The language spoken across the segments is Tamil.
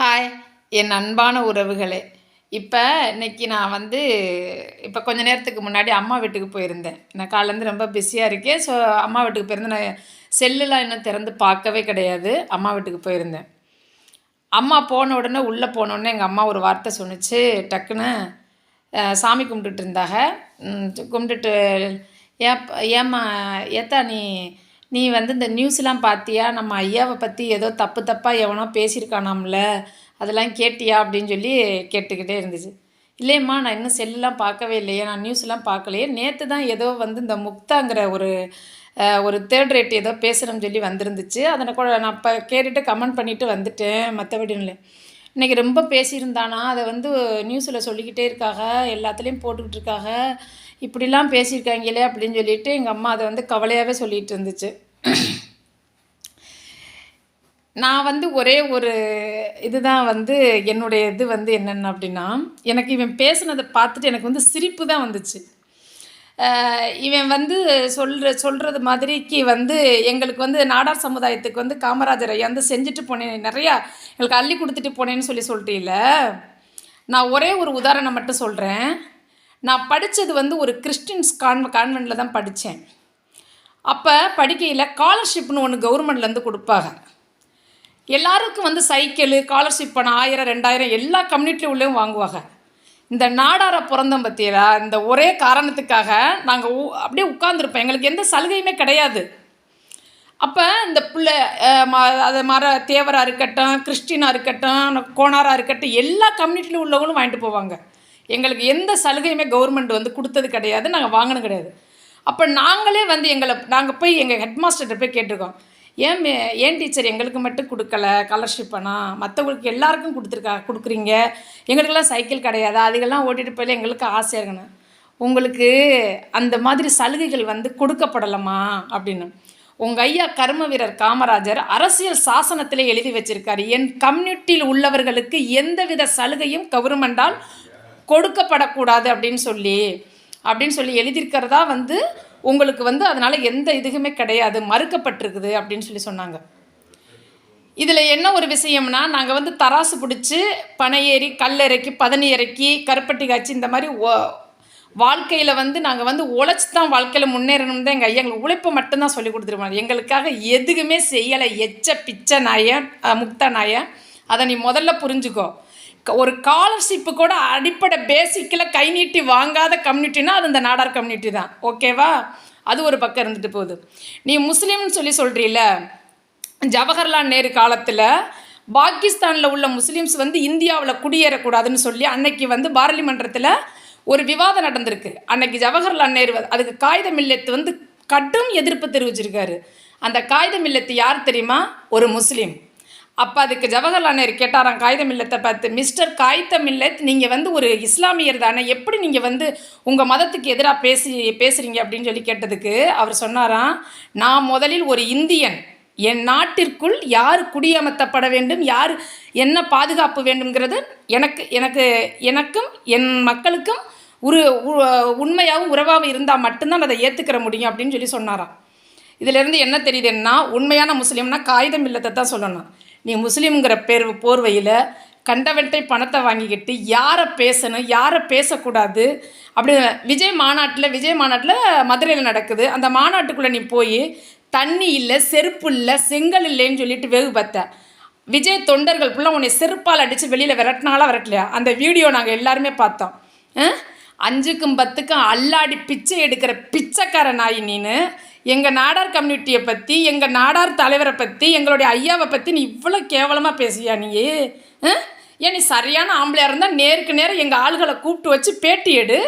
ஹாய் என் அன்பான உறவுகளே. இப்போ இன்னைக்கு நான் வந்து இப்போ கொஞ்ச நேரத்துக்கு முன்னாடி அம்மா வீட்டுக்கு போயிருந்தேன். நான் காலேருந்து ரொம்ப பிஸியாக இருக்கேன். ஸோ அம்மா வீட்டுக்கு போயிருந்தேன். நான் செல்லுலாம் இன்னும் திறந்து பார்க்கவே கிடையாது. அம்மா வீட்டுக்கு போயிருந்தேன். அம்மா போன உடனே உள்ளே போனோடனே எங்கள் அம்மா ஒரு வார்த்தை சொன்னிச்சு. டக்குன்னு சாமி கும்பிட்டுட்டு இருந்தாங்க. கும்பிட்டுட்டு ஏன் ஏம்மா ஏத்தா நீ நீ வந்து இந்த நியூஸ்லாம் பார்த்தியா நம்ம ஐயாவை பற்றி ஏதோ தப்பு தப்பாக எவனோ பேசியிருக்கானாம்ல? அதெல்லாம் கேட்டியா? அப்படின்னு சொல்லி கேட்டுக்கிட்டே இருந்துச்சு. இல்லையம்மா நான் இன்னும் செல்லெலாம் பார்க்கவே இல்லையே. நான் நியூஸ்லாம் பார்க்கலையே. நேற்று தான் ஏதோ வந்து இந்த முக்தாங்கிற ஒரு ஒரு தேர்ட் ரேட் ஏதோ பேசுகிறோம்னு சொல்லி வந்திருந்துச்சு. அதனை கூட நான் இப்போ கேட்டுட்டு கமெண்ட் பண்ணிவிட்டு வந்துட்டேன் மற்றபடி இல்லை. இன்றைக்கி ரொம்ப பேசியிருந்தானா? அதை வந்து நியூஸில் சொல்லிக்கிட்டே இருக்காங்க எல்லாத்துலேயும் போட்டுக்கிட்டு இருக்காங்க இப்படிலாம் பேசியிருக்காங்களே அப்படின்னு சொல்லிட்டு எங்கள் அம்மா அதை வந்து கவலையாகவே சொல்லிகிட்டு இருந்துச்சு. நான் வந்து ஒரே ஒரு இதுதான் வந்து என்னுடைய இது வந்து என்னென்ன அப்படின்னா எனக்கு இவன் பேசுனதை பார்த்துட்டு எனக்கு வந்து சிரிப்பு தான் வந்துச்சு. இவன் வந்து சொல்கிற சொல்கிறது மாதிரிக்கு வந்து எங்களுக்கு வந்து நாடார் சமுதாயத்துக்கு வந்து காமராஜர் ஐயா வந்து செஞ்சுட்டு போனேன் நிறையா எங்களுக்கு அள்ளி கொடுத்துட்டு போனேன்னு சொல்லி சொல்லிட்டீல நான் ஒரே ஒரு உதாரணம் மட்டும் சொல்கிறேன் நான் படித்தது வந்து ஒரு கிறிஸ்டின்ஸ் கான் கான்வெண்ட்டில் தான் படித்தேன் அப்போ படிக்கையில் ஸ்காலர்ஷிப்னு ஒன்று கவர்மெண்ட்லேருந்து கொடுப்பாங்க. எல்லாருக்கும் வந்து சைக்கிள் ஸ்காலர்ஷிப் பணம் ஆயிரம் ரெண்டாயிரம் எல்லா கம்யூனிட்டி உள்ளேயும் வாங்குவாங்க. இந்த நாடார பிறந்தோம் பற்றியா இந்த ஒரே காரணத்துக்காக நாங்கள் அப்படியே உட்காந்துருப்போம் எங்களுக்கு எந்த சலுகையுமே கிடையாது. அப்போ இந்த பிள்ளை ம- அது மர தேவராக இருக்கட்டும் கிறிஸ்டினாக இருக்கட்டும் கோணாராக இருக்கட்டும் எல்லா கம்யூனிட்டியில் உள்ளவங்களும் வாங்கிட்டு போவாங்க. எங்களுக்கு எந்த சலுகையுமே கவர்மெண்ட் வந்து கொடுத்தது கிடையாது நாங்கள் வாங்கினது கிடையாது. அப்போ நாங்களே வந்து எங்களை நாங்கள் போய் எங்கள் ஹெட்மாஸ்டர்கிட்ட போய் கேட்டிருக்கோம். ஏன் ஏன் டீச்சர் எங்களுக்கு மட்டும் கொடுக்கல ஸ்காலர்ஷிப் ஆனால் மற்றவங்களுக்கு எல்லாருக்கும் கொடுத்துருக்கா கொடுக்குறீங்க. எங்களுக்கெல்லாம் சைக்கிள் கிடையாது அதுக்கெல்லாம் ஓட்டிகிட்டு போயில எங்களுக்கு ஆசையாக இருக்கணும் உங்களுக்கு அந்த மாதிரி சலுகைகள் வந்து கொடுக்கப்படலாமா அப்படின்னு. உங்கள் ஐயா கர்ம வீரர் காமராஜர் அரசியல் சாசனத்திலே எழுதி வச்சிருக்காரு. என் கம்யூனிட்டியில் உள்ளவர்களுக்கு எந்தவித சலுகையும் கவர்மெண்டால் கொடுக்கப்படக்கூடாது அப்படின்னு சொல்லி அப்படின்னு சொல்லி எழுதியிருக்கிறதா வந்து உங்களுக்கு வந்து அதனால் எந்த இதுவுமே கிடையாது மறுக்கப்பட்டிருக்குது அப்படின்னு சொல்லி சொன்னாங்க. இதில் என்ன ஒரு விஷயம்னா நாங்கள் வந்து தராசு பிடிச்சி பனை ஏறி கல் இறக்கி பதனி இறக்கி கருப்பட்டி காய்ச்சி இந்த மாதிரி வாழ்க்கையில் வந்து நாங்கள் வந்து உழைச்சி தான் வாழ்க்கையில் முன்னேறணும் தான் எங்கள் ஐயா எங்களுக்கு உழைப்பை மட்டும்தான் சொல்லி கொடுத்துருவாங்க. எங்களுக்காக எதுவுமே செய்யலை. எச்ச பிச்சை நாய முக்த நாய அதை நீ முதல்ல புரிஞ்சுக்கோ. ஒரு ஸ்காலர்ஷிப்பு கூட அடிப்படை பேசிக்கில் கை நீட்டி வாங்காத கம்யூனிட்டினா அது இந்த நாடார் கம்யூனிட்டி தான். ஓகேவா அது ஒரு பக்கம் இருந்துட்டு போகுது. நீ முஸ்லீம்னு சொல்லி சொல்கிறீல்ல ஜவஹர்லால் நேரு காலத்தில் பாகிஸ்தானில் உள்ள முஸ்லீம்ஸ் வந்து இந்தியாவில் குடியேறக்கூடாதுன்னு சொல்லி அன்னைக்கு வந்து பாராளுமன்றத்தில் ஒரு விவாதம் நடந்திருக்கு. அன்னைக்கு ஜவஹர்லால் நேரு அதுக்கு காகித மில்லத்து வந்து கடும் எதிர்ப்பு தெரிவிச்சிருக்காரு. அந்த காகித மில்லத்து யார் தெரியுமா? ஒரு முஸ்லீம். அப்போ அதுக்கு ஜவஹர்லால் நேரு கேட்டாராம் காகித மில்லத்தை பார்த்து மிஸ்டர் காகித மில்லத் நீங்கள் வந்து ஒரு இஸ்லாமியர் தானே எப்படி நீங்கள் வந்து உங்கள் மதத்துக்கு எதிராக பேசி பேசுகிறீங்க அப்படின்னு சொல்லி கேட்டதுக்கு அவர் சொன்னாராம் நான் முதலில் ஒரு இந்தியன் என் நாட்டிற்குள் யார் குடியமர்த்தப்பட வேண்டும் யார் என்ன பாதுகாப்பு வேண்டும்ங்கிறது எனக்கு எனக்கு எனக்கும் என் மக்களுக்கும் ஒரு உண்மையாகவும் உறவாகவும் இருந்தால் மட்டும்தான் அதை ஏற்றுக்கிற முடியும் அப்படின்னு சொல்லி சொன்னாராம். இதிலேருந்து என்ன தெரியுதுன்னா உண்மையான முஸ்லீம்னா காகிதம் இல்லத்தை தான் சொல்லணும். நீ முஸ்லீம்ங்கிற பேர் போர்வையில் கண்டவன்ட்டை பணத்தை வாங்கிக்கிட்டு யாரை பேசணும் யாரை பேசக்கூடாது? அப்படி விஜய் மாநாட்டில் விஜய் மாநாட்டில் மதுரையில் நடக்குது. அந்த மாநாட்டுக்குள்ளே நீ போய் தண்ணி இல்லை செருப்பு இல்லை செங்கல் இல்லைன்னு சொல்லிட்டு வெகு பார்த்த. விஜய் தொண்டர்கள் ஃபுல்லாக உன்னை செருப்பால் அடித்து வெளியில் விரட்டினாலும் விரட்டலையா? அந்த வீடியோ நாங்கள் எல்லாருமே பார்த்தோம். அஞ்சுக்கும் பத்துக்கும் அல்லாடி பிச்சை எடுக்கிற பிச்சைக்கார நாய் நீனு. எங்கள் நாடார் கம்யூனிட்டியை பற்றி எங்கள் நாடார் தலைவரை பற்றி எங்களுடைய ஐயாவை பற்றி நீ இவ்வளோ கேவலமாக பேசியா நீ? ஏன் நீ சரியான ஆம்பளையாக இருந்தால் நேருக்கு நேரம் எங்கள் ஆளுகளை கூப்பிட்டு வச்சு பேட்டி எடு.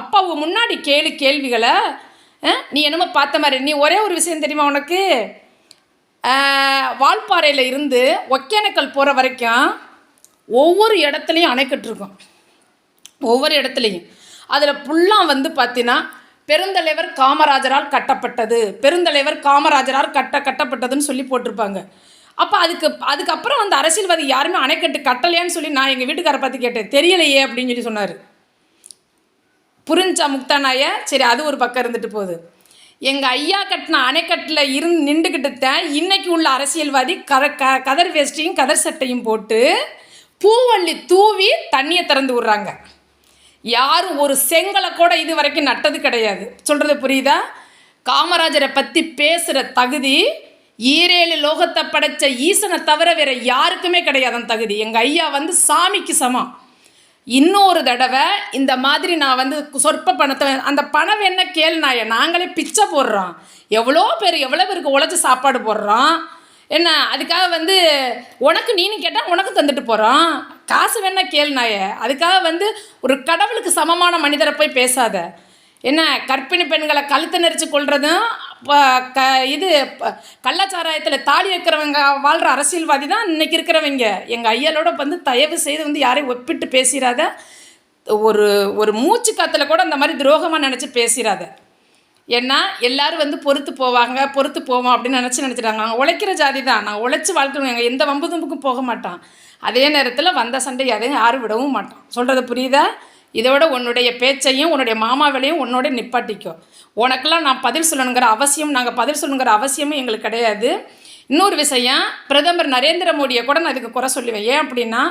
அப்பா முன்னாடி கேளு கேள்விகளை. நீ என்னமோ பார்த்த மாதிரி நீ ஒரே ஒரு விஷயம் தெரியுமா உனக்கு? வால்பாறையில் இருந்து ஒகேனக்கல் போகிற வரைக்கும் ஒவ்வொரு இடத்துலையும் அணைக்கட்டுருக்கும் ஒவ்வொரு இடத்துலையும். அதில் ஃபுல்லாக வந்து பார்த்தீங்கன்னா பெருந்தலைவர் காமராஜரால் கட்டப்பட்டது. பெருந்தலைவர் காமராஜரால் கட்ட கட்டப்பட்டதுன்னு சொல்லி போட்டிருப்பாங்க. அப்போ அதுக்கு அதுக்கப்புறம் அந்த அரசியல்வாதி யாருமே அணைக்கட்டு கட்டலையான்னு சொல்லி நான் எங்கள் வீட்டுக்காரை பார்த்து கேட்டேன். தெரியலையே அப்படின்னு சொல்லி சொன்னார். புரிஞ்சா முக்தானாய சரி அது ஒரு பக்கம் இருந்துட்டு போகுது. எங்கள் ஐயா கட்டின அணைக்கட்டில் இருந்து நின்றுக்கிட்டு இன்னைக்கு உள்ள அரசியல்வாதி கர க கதர் வேஷ்டியும் கதர் சட்டையும் போட்டு பூவள்ளி தூவி தண்ணியை திறந்து விட்றாங்க. யாரும் ஒரு செங்கலை கூட இது வரைக்கும் நட்டது கிடையாது. சொல்கிறது புரியுதா? காமராஜரை பற்றி பேசுகிற தகுதி ஈரேழு லோகத்தை படைச்ச ஈசனை தவிர வேற யாருக்குமே கிடையாது அந்த தகுதி. எங்கள் ஐயா வந்து சாமிக்கு சமம். இன்னொரு தடவை இந்த மாதிரி நான் வந்து சொற்ப பணத்தை அந்த பணம் என்ன கேள்நாயை நாங்களே பிச்சை போடுறோம். எவ்வளோ பேர் எவ்வளோ பேருக்கு உழைச்சி சாப்பாடு போடுறோம்? என்ன அதுக்காக வந்து உனக்கு நீனு கேட்டால் உனக்கு தந்துட்டு போகிறோம் காசு வேணால் கேளுநாய அதுக்காக வந்து ஒரு கடவுளுக்கு சமமான மனிதரை போய் பேசாத. என்ன கற்பிணி பெண்களை கழுத்து நெரிச்சு கொள்றதும் க இது கள்ளச்சாராயத்தில் தாலி வைக்கிறவங்க வாழ்கிற அரசியல்வாதி தான் இன்றைக்கி இருக்கிறவங்க. எங்கள் ஐயலோட வந்து தயவு செய்து வந்து யாரையும் ஒப்பிட்டு பேசிடாத ஒரு ஒரு மூச்சு காத்தில் கூட அந்த மாதிரி துரோகமாக நினச்சி பேசிடாத ஏன்னா எல்லாரும் வந்து பொறுத்து போவாங்க பொறுத்து போவோம் அப்படின்னு நினச்சி நினச்சிட்டாங்க. நாங்கள் உழைக்கிற ஜாதி தான். நாங்கள் உழைச்சி வாழ்க்கணும் எங்கள் எந்த வம்பு தும்புக்கும் போக மாட்டான். அதே நேரத்தில் வந்த சண்டை அதையும் யாரும் விடவும் மாட்டான். சொல்கிறது புரியுதா? இதோட உன்னுடைய பேச்சையும் உன்னுடைய மாமாவிலையும் உன்னோட நிப்பாட்டிக்கும் உனக்கெல்லாம் நான் பதில் சொல்லணுங்கிற அவசியம் நாங்கள் பதில் சொல்லணுங்கிற அவசியமும் எங்களுக்கு கிடையாது. இன்னொரு விஷயம் பிரதமர் நரேந்திர மோடியை கூட நான் இதுக்கு குறை சொல்லுவேன். ஏன் அப்படின்னா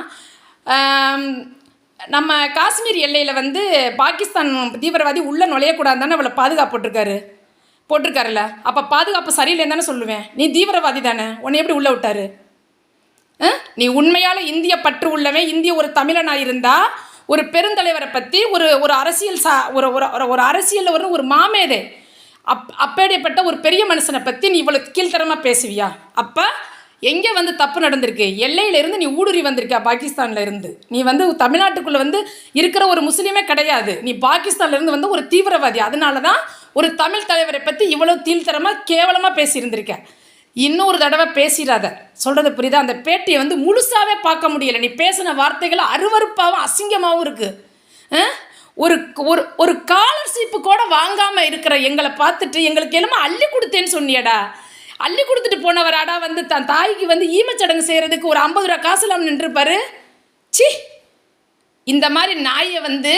நம்ம காஷ்மீர் எல்லையில் வந்து பாகிஸ்தான் தீவிரவாதி உள்ளே நுழையக்கூடாதுன்னு அவளை பாதுகாப்பு போட்டிருக்காரு போட்டிருக்காருல்ல. அப்போ பாதுகாப்பு சரியில்லைன்னு தானே சொல்லுவேன். நீ தீவிரவாதி தானே. உன்னை எப்படி உள்ளே விட்டாரு? ஆ? நீ உண்மையால் இந்திய பற்று உள்ளவன் இந்திய ஒரு தமிழனாக இருந்தால் ஒரு பெருந்தலைவரை பற்றி ஒரு ஒரு அரசியல் சா ஒரு ஒரு ஒரு- அரசியலில் ஒரு ஒரு மாமேதை. அப் அப்பேடிப்பட்ட ஒரு பெரிய மனுஷனை பற்றி நீ இவ்வளோ கீழ்த்தரமாக பேசுவியா? அப்போ எங்கே வந்து தப்பு நடந்திருக்கு? எல்லையிலேருந்து நீ ஊடுருவி வந்திருக்க பாகிஸ்தானில் இருந்து நீ வந்து தமிழ்நாட்டுக்குள்ளே வந்து இருக்கிற ஒரு முஸ்லீமே கிடையாது. நீ பாகிஸ்தான்லேருந்து வந்து ஒரு தீவிரவாதி. அதனால தான் ஒரு தமிழ் தலைவரை பற்றி இவ்வளோ தீழ்த்தரமாக கேவலமாக பேசியிருந்திருக்க. இன்னொரு தடவை பேசிடாத. சொல்கிறது புரியுதா? அந்த பேட்டியை வந்து முழுசாகவே பார்க்க முடியலை. நீ பேசின வார்த்தைகள் அருவருப்பாகவும் அசிங்கமாகவும் இருக்குது ஒரு ஒரு ஒரு ஸ்காலர்ஷிப்பு கூட வாங்காமல் இருக்கிற எங்களை பார்த்துட்டு எங்களுக்கு என்னமோ அள்ளி கொடுத்தேன்னு சொன்னியடா. அள்ளி கொடுத்துட்டு போனவராடா வந்து தன் தாய்க்கு வந்து ஈமச்சடங்கு செய்கிறதுக்கு ஒரு ஐம்பது ரூபா காசு இல்லாமல் நின்றுப்பாரு சி இந்த மாதிரி நாயை வந்து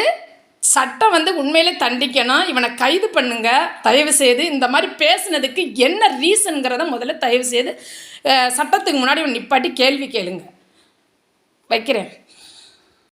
சட்டம் வந்து உண்மையிலே தண்டிக்கணும் இவனை கைது பண்ணுங்க தயவு செய்து இந்த மாதிரி பேசுனதுக்கு என்ன ரீசனுங்கிறத முதல்ல தயவு செய்து சட்டத்துக்கு முன்னாடி இவன் நிப்பாட்டி கேள்வி கேளுங்க. வைக்கிறேன்.